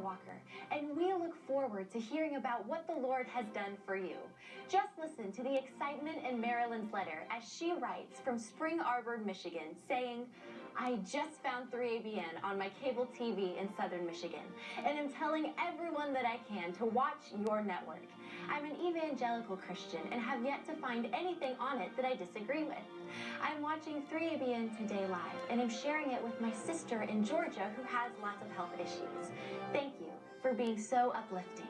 Walker, and we look forward to hearing about what the Lord has done for you. Just listen to the excitement in Marilyn's letter as she writes from Spring Arbor, Michigan, saying, I just found 3ABN on my cable TV in southern Michigan, and am telling everyone that I can to watch your network. I'm an evangelical Christian and have yet to find anything on it that I disagree with. I'm watching 3ABN Today Live and am sharing it with my sister in Georgia who has lots of health issues. Thank for being so uplifting.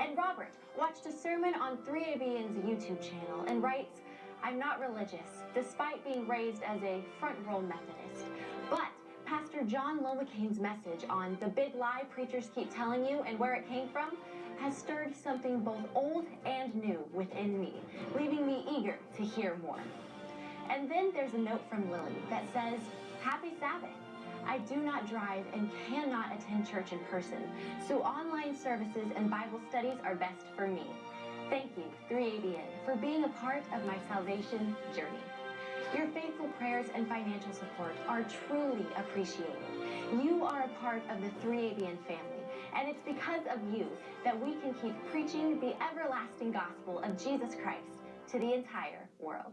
And Robert watched a sermon on 3ABN's YouTube channel and writes, I'm not religious, despite being raised as a front row Methodist. But Pastor John Lomacaine's message on the big lie preachers keep telling you and where it came from has stirred something both old and new within me, leaving me eager to hear more. And then there's a note from Lily that says, Happy Sabbath. I do not drive and cannot attend church in person, so online services and Bible studies are best for me. Thank you, 3ABN, for being a part of my salvation journey. Your faithful prayers and financial support are truly appreciated. You are a part of the 3ABN family, and it's because of you that we can keep preaching the everlasting gospel of Jesus Christ to the entire world.